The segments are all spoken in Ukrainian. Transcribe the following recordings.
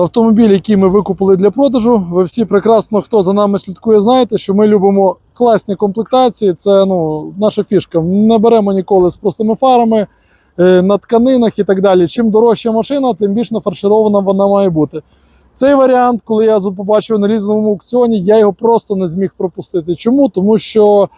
автомобіль, який ми викупили для продажу. Ви всі прекрасно, хто за нами слідкує, знаєте, що ми любимо класні комплектації. Це ну, наша фішка. Не беремо ніколи з простими фарами е, на тканинах і так далі. Чим дорожча машина, тим більш нафарширована вона має бути. Цей варіант, коли я побачив на різному аукціоні, я його просто не зміг пропустити. Чому? Тому що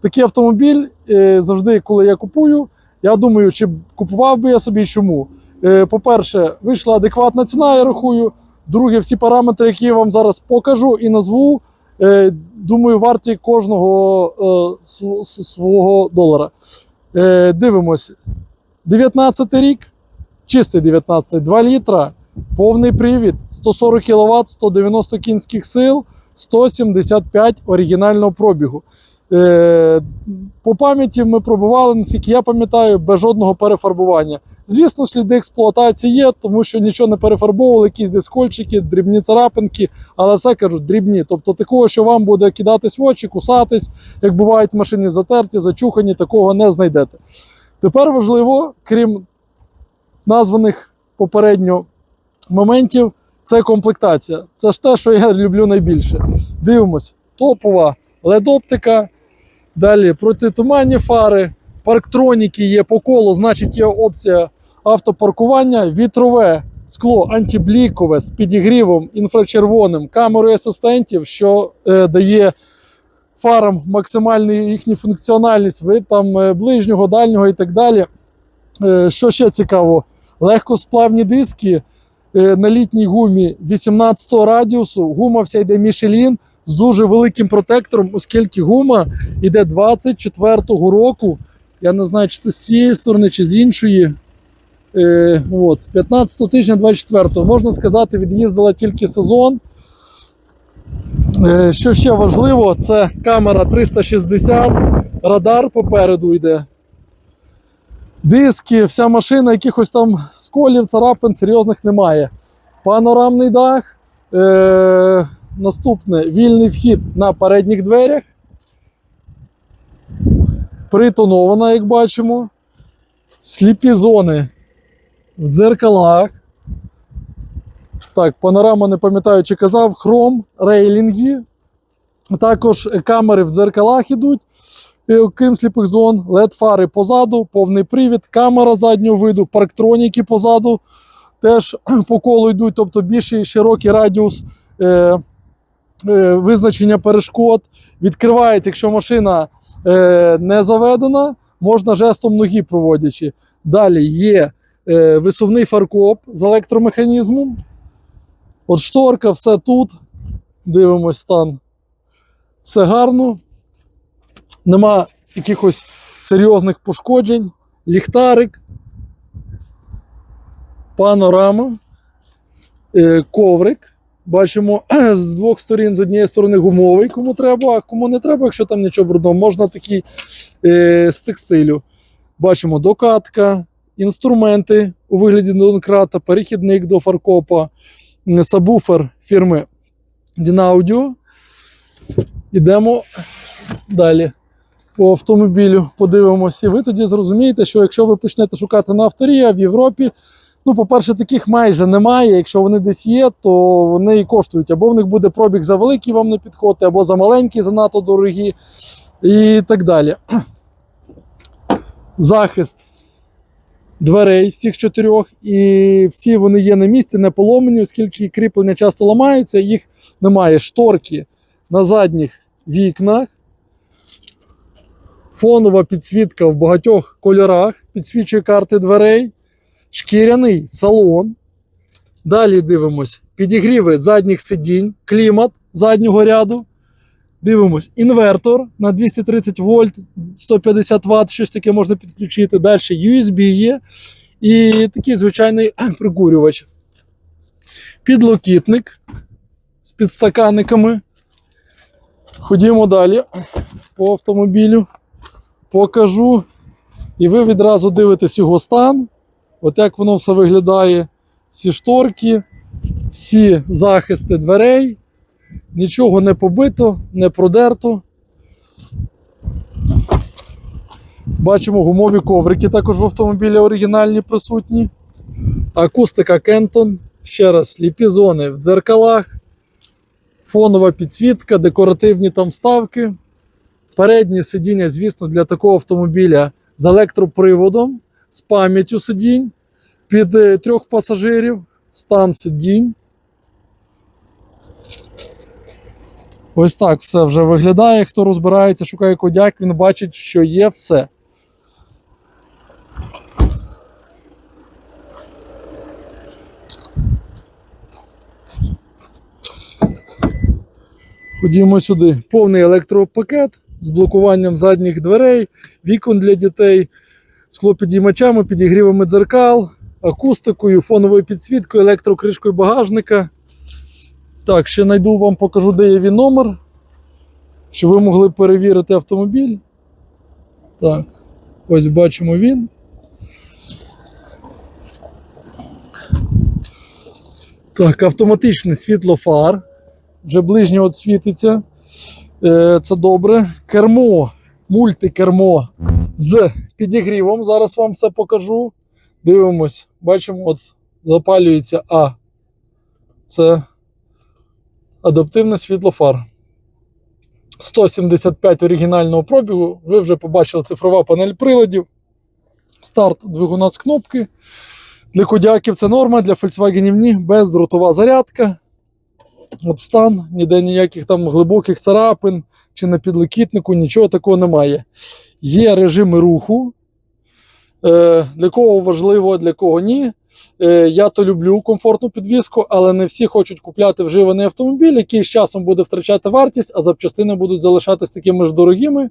такий автомобіль е, завжди, коли я купую, я думаю, чи купував би я собі чому. Е, По-перше, вийшла адекватна ціна, я рахую. Друге, всі параметри, які я вам зараз покажу і назву, е, думаю, варті кожного е, свого долара. Дивимось. 19 рік, чистий 19, 2 літра, повний привід, 140 кВт, 190 кінських сил, 175 оригінального пробігу. Е, По пам'яті ми пробували, наскільки я пам'ятаю, без жодного перефарбування. Звісно, сліди експлуатації є, тому що нічого не перефарбовували, якісь дискольчики, дрібні царапинки, але все кажуть, дрібні. Тобто такого, що вам буде кидатись в очі, кусатись, як бувають машини затерті, зачухані, такого не знайдете. Тепер важливо, крім названих попередньо моментів, це комплектація. Це ж те, що я люблю найбільше. Дивимось, топова LED-оптика, далі протитуманні фари, парктроніки є по колу, значить є опція автопаркування, вітрове скло антиблікове з підігрівом інфрачервоним, камерою асистентів, що е, дає фарам максимальну їхню функціональність, вид там е, ближнього, дальнього і так далі. Е, що ще цікаво? Легкосплавні диски е, на літній гумі 18 радіусу. Гума вся йде Michelin з дуже великим протектором, оскільки гума йде 24-го року. Я не знаю, чи це з цієї сторони, чи з іншої. Е, от, 15 тижня 24-го. Можна сказати, від'їздила тільки сезон. Е, що ще важливо, це камера 360, радар попереду йде. Диски, вся машина, якихось там сколів, царапин серйозних немає. Панорамний дах. Е, наступне вільний вхід на передніх дверях. Притонована, як бачимо. Сліпі зони в дзеркалах. Так, панорама, не пам'ятаю, чи казав, хром, рейлінги. Також камери в дзеркалах ідуть, окрім сліпих зон, LED-фари позаду, повний привід, камера заднього виду, парктроніки позаду теж по колу йдуть, тобто більший широкий радіус е, визначення перешкод. Відкривається, якщо машина е, не заведена, можна жестом ноги проводячи. Далі є е, висувний фаркоп з електромеханізмом. От шторка, все тут. Дивимось стан. Все гарно. Нема якихось серйозних пошкоджень. Ліхтарик. Панорама. Е, коврик. Бачимо з двох сторін, з однієї сторони гумовий, кому треба, а кому не треба, якщо там нічого брудного, можна такий е, з текстилю. Бачимо докатка, інструменти у вигляді донкрата, перехідник до фаркопа, сабвуфер фірми Dynaudio. Йдемо далі по автомобілю, подивимося. І ви тоді зрозумієте, що якщо ви почнете шукати на авторія в Європі, ну, по-перше, таких майже немає. Якщо вони десь є, то вони і коштують. Або в них буде пробіг за великий вам не підходить, або за маленький, занадто дорогі, і так далі. Захист дверей всіх чотирьох, і всі вони є на місці, не поломані, оскільки кріплення часто ламаються, їх немає. Шторки на задніх вікнах. Фонова підсвітка в багатьох кольорах підсвічує карти дверей, шкіряний салон. Далі дивимось підігріви задніх сидінь, клімат заднього ряду. Дивимось інвертор на 230 вольт, 150 Вт, щось таке можна підключити. Далі USB є. І такий звичайний прикурювач. Підлокітник з підстаканниками. Ходімо далі по автомобілю. Покажу. І ви відразу дивитесь його стан. От як воно все виглядає. Всі шторки, всі захисти дверей. Нічого не побито, не продерто. Бачимо гумові коврики також в автомобілі оригінальні присутні. Акустика Кентон, ще раз, сліпі зони в дзеркалах, фонова підсвітка, декоративні там вставки. Переднє сидіння, звісно, для такого автомобіля з електроприводом, з пам'яттю сидінь під е, трьох пасажирів, стан сидінь. Ось так все вже виглядає. Хто розбирається, шукає кодяк, він бачить, що є все. Ходімо сюди. Повний електропакет з блокуванням задніх дверей, вікон для дітей, склопідіймачами, підігрівами дзеркал, акустикою, фоновою підсвіткою, електрокришкою багажника. Так, ще знайду вам покажу, де є він номер, щоб ви могли перевірити автомобіль. Так, ось бачимо він. Так, автоматичне світло фар. Вже ближнє от світиться. Е, Це добре. Кермо, мультикермо з підігрівом. Зараз вам все покажу. Дивимось, бачимо, от запалюється А. Це адаптивне світло фар. 175 оригінального пробігу. Ви вже побачили цифрова панель приладів. Старт двигуна з кнопки. Для кодяків це норма, для Volkswagen ні, бездротова зарядка. От стан, ніде ніяких там глибоких царапин чи на підлокітнику, нічого такого немає. Є режими руху. Е, для кого важливо, для кого ні. Е, я то люблю комфортну підвіску, але не всі хочуть купляти вживаний автомобіль, який з часом буде втрачати вартість, а запчастини будуть залишатись такими ж дорогими.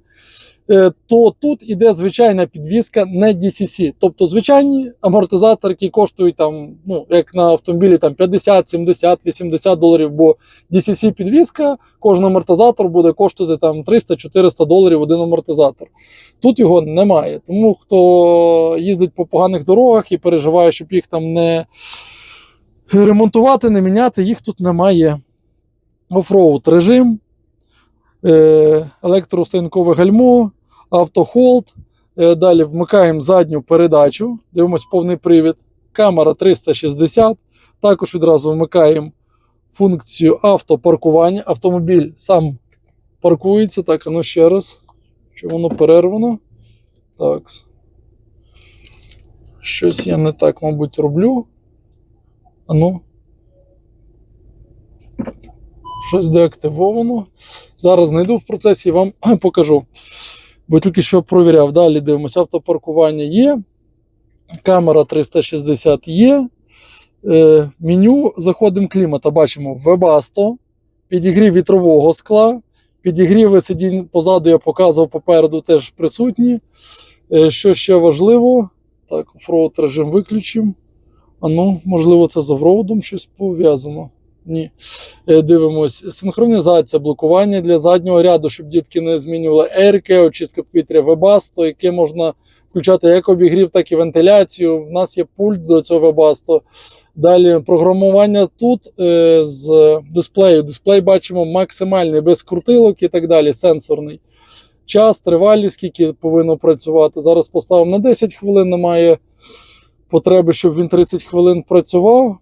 Е, то тут іде звичайна підвіска, не DCC. Тобто звичайні амортизатори, які коштують там, ну, як на автомобілі там 50, 70, 80 доларів, бо DCC підвіска, кожен амортизатор буде коштувати там 300-400 доларів один амортизатор. Тут його немає. Тому хто їздить по поганих дорогах і переживає, щоб їх там не ремонтувати, не міняти, їх тут немає. Офроуд режим, е, електростоянкове гальмо, автохолд. Е, Далі вмикаємо задню передачу, дивимось повний привід. Камера 360. Також відразу вмикаємо функцію автопаркування. Автомобіль сам паркується. Так, ну ще раз. Що воно перервано. Так. Щось я не так, мабуть, роблю. А ну. Щось деактивовано. Зараз знайду в процесі і вам покажу. Бо тільки що провіряв. Далі дивимося, автопаркування є. Камера 360 є. Е, меню заходимо клімата. Бачимо Webasto, підігрів вітрового скла, підігріви сидінь позаду, я показував попереду, теж присутні. Е, що ще важливо? Так, офроуд режим виключимо. А ну, можливо, це з офроудом щось пов'язано. Ні. Е, Дивимось. Синхронізація, блокування для заднього ряду, щоб дітки не змінювали ерки, очистка повітря Webasto, яке можна включати як обігрів, так і вентиляцію. У нас є пульт до цього Webasto. Далі програмування тут е, з дисплею. Дисплей бачимо максимальний, без крутилок і так далі, сенсорний. Час, тривалість, скільки повинно працювати. Зараз поставив на 10 хвилин, немає потреби, щоб він 30 хвилин працював.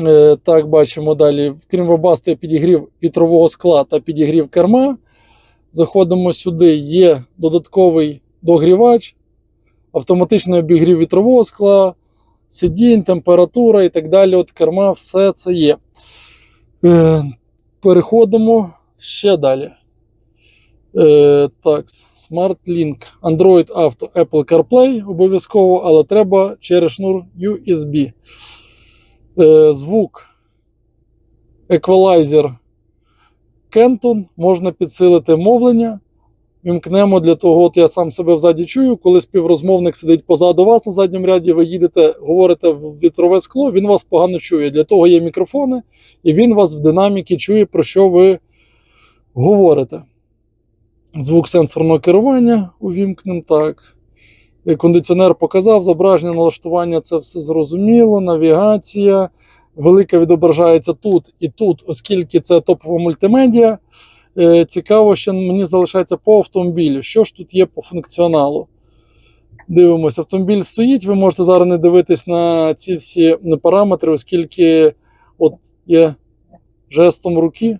Е, Так, бачимо далі. Крім Webasto, підігрів вітрового скла та підігрів керма. Заходимо сюди, є додатковий догрівач, автоматичний обігрів вітрового скла, сидінь, температура і так далі. От керма, все це є. Е, Переходимо ще далі. Е, так, SmartLink, Android Auto, Apple CarPlay обов'язково, але треба через шнур USB. Е, звук еквалайзер Kenton, можна підсилити мовлення. Вімкнемо для того, от я сам себе взаді чую, коли співрозмовник сидить позаду вас на задньому ряді, ви їдете, говорите в вітрове скло, він вас погано чує. Для того є мікрофони, і він вас в динаміки чує, про що ви говорите. Звук сенсорного керування увімкнемо так. Кондиціонер показав, зображення налаштування це все зрозуміло, навігація. Велика відображається тут і тут, оскільки це топова мультимедіа. Е, Цікаво, що мені залишається по автомобілю. Що ж тут є по функціоналу? Дивимося, автомобіль стоїть. Ви можете зараз не дивитись на ці всі параметри, оскільки от є жестом руки.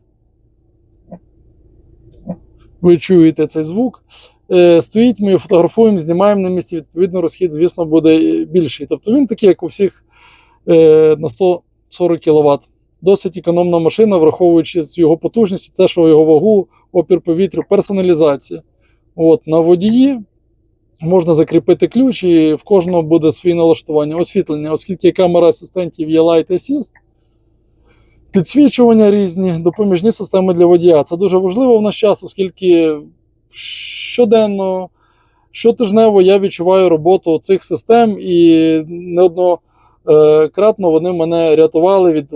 Ви чуєте цей звук. Е, стоїть, ми його фотографуємо, знімаємо на місці. Відповідно, розхід, звісно, буде більший. Тобто він такий, як у всіх е, на 140 кВт. Досить економна машина, враховуючи його потужності, це що його вагу, опір повітрю, персоналізація. От, на водії можна закріпити ключ, і в кожного буде своє налаштування, освітлення, оскільки камера асистентів є Light Assist, підсвічування різні, допоміжні системи для водія. Це дуже важливо в наш час, оскільки щоденно, щотижнево я відчуваю роботу цих систем і неоднократно вони мене рятували від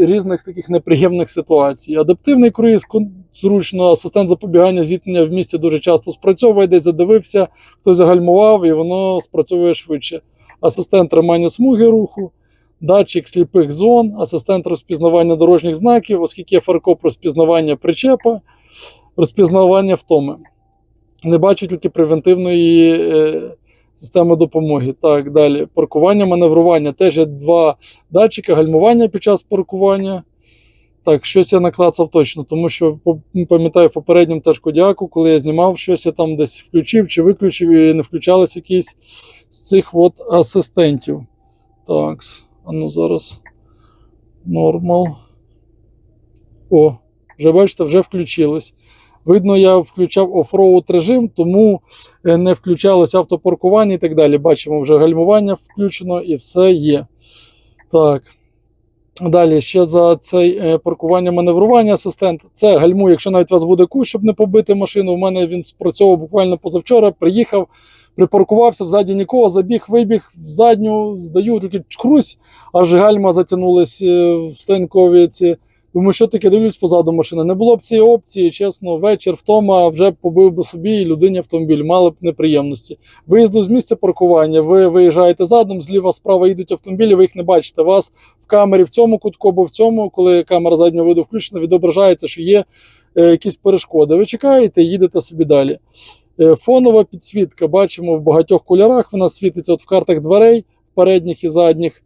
різних таких неприємних ситуацій. Адаптивний круїз зручно, асистент запобігання зіткнення в місті дуже часто спрацьовує, десь задивився, хтось загальмував, і воно спрацьовує швидше. Асистент тримання смуги руху, датчик сліпих зон, асистент розпізнавання дорожніх знаків, оскільки є фаркоп розпізнавання причепа, розпізнавання втоми. Не бачу тільки превентивної е, системи допомоги. Так, далі. Паркування, маневрування. Теж є два датчики, гальмування під час паркування. Так, щось я наклацав точно, тому що пам'ятаю в попередньому теж кодіаку, коли я знімав щось, я там десь включив чи виключив, і не включались якісь з цих от асистентів. Так, а ну зараз. Нормал. О, вже бачите, вже включилось. Видно, я включав офроуд режим, тому е, не включалось автопаркування і так далі. Бачимо, вже гальмування включено і все є. Так. Далі ще за цей е, паркування маневрування асистент. Це гальмує, якщо навіть у вас буде кущ, щоб не побити машину. У мене він спрацьовував буквально позавчора. Приїхав, припаркувався, взаді нікого, забіг, вибіг в задню, здаю, тільки чкрусь, аж гальма затягнулись е, в стенкові ці. Думаю, що таке дивлюсь позаду машини. Не було б цієї опції, чесно, вечір втома вже побив би собі і людині автомобіль, мали б неприємності. Виїзду з місця паркування, ви виїжджаєте задом, зліва справа їдуть автомобілі, ви їх не бачите. Вас в камері в цьому кутку або в цьому, коли камера заднього виду включена, відображається, що є е, якісь перешкоди. Ви чекаєте їдете собі далі. Е, фонова підсвітка, бачимо в багатьох кольорах, вона світиться от в картах дверей, передніх і задніх.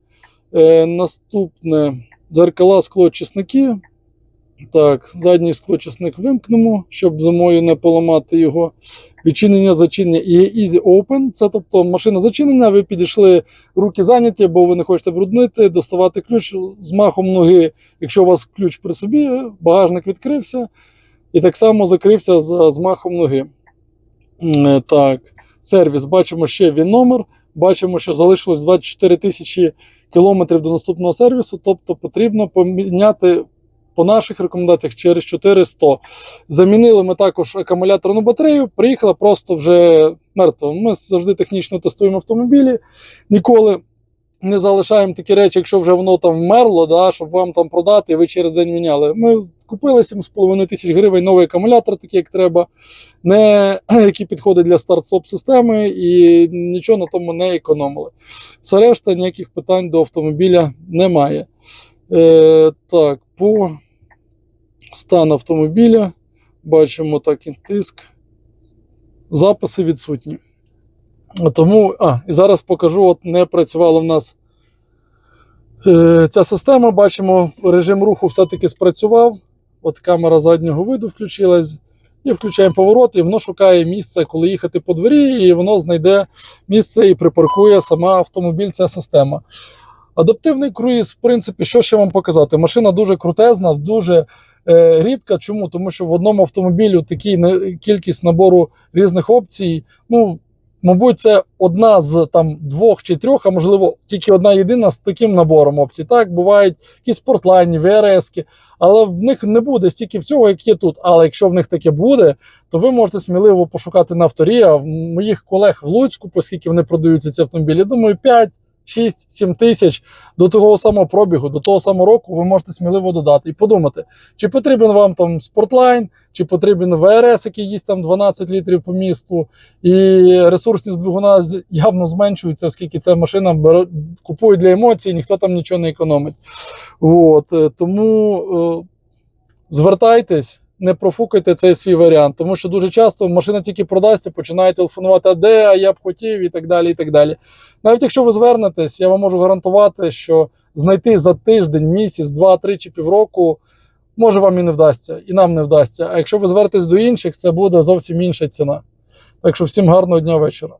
Е, наступне дзеркала склоочисники. Так, задній склочисник вимкнемо, щоб зимою не поламати його. Відчинення зачинення і Easy Open. Це тобто машина зачинена, ви підійшли, руки зайняті, бо ви не хочете бруднити, доставати ключ з махом ноги. Якщо у вас ключ при собі, багажник відкрився і так само закрився з, з махом ноги. Е, Так, сервіс. Бачимо ще він номер. Бачимо, що залишилось 24 тисячі кілометрів до наступного сервісу, тобто потрібно поміняти по наших рекомендаціях через 400. Замінили ми також акумуляторну батарею, приїхала просто вже мертва. Ми завжди технічно тестуємо автомобілі, ніколи не залишаємо такі речі, якщо вже воно там вмерло, да, щоб вам там продати, і ви через день міняли. Ми купили 7,5 тисяч гривень новий акумулятор, такий як треба, не, який підходить для старт-стоп системи, і нічого на тому не економили. Все решта ніяких питань до автомобіля немає. Е, так, по стану автомобіля бачимо так і тиск. Записи відсутні. Тому, а, і зараз покажу, от не працювала в нас е, ця система. Бачимо, режим руху все-таки спрацював. От камера заднього виду включилась. І включаємо поворот, і воно шукає місце, коли їхати по дворі, і воно знайде місце і припаркує сама автомобіль, ця система. Адаптивний круїз, в принципі, що ще вам показати? Машина дуже крутезна, дуже е, рідка. Чому? Тому що в одному автомобілі такий кількість набору різних опцій. Ну, мабуть, це одна з там двох чи трьох, а можливо, тільки одна єдина з таким набором опцій. Так, бувають якісь спортлайні, ВРС, але в них не буде стільки всього, як є тут. Але якщо в них таке буде, то ви можете сміливо пошукати на авторі. А моїх колег в Луцьку, оскільки вони продаються ці автомобілі, думаю, 5 6-7 тисяч до того самого пробігу, до того самого року ви можете сміливо додати і подумати, чи потрібен вам там спортлайн, чи потрібен ВРС, який їсть там 12 літрів по місту, і ресурсність двигуна явно зменшується, оскільки ця машина бере, купує для емоцій, ніхто там нічого не економить. От, е, тому е, звертайтесь. Не профукайте цей свій варіант, тому що дуже часто машина тільки продасться, починає телефонувати, а де, а я б хотів, і так далі. і так далі. Навіть якщо ви звернетесь, я вам можу гарантувати, що знайти за тиждень, місяць, два, три чи півроку може вам і не вдасться, і нам не вдасться. А якщо ви звернетесь до інших, це буде зовсім інша ціна. Так що всім гарного дня вечора.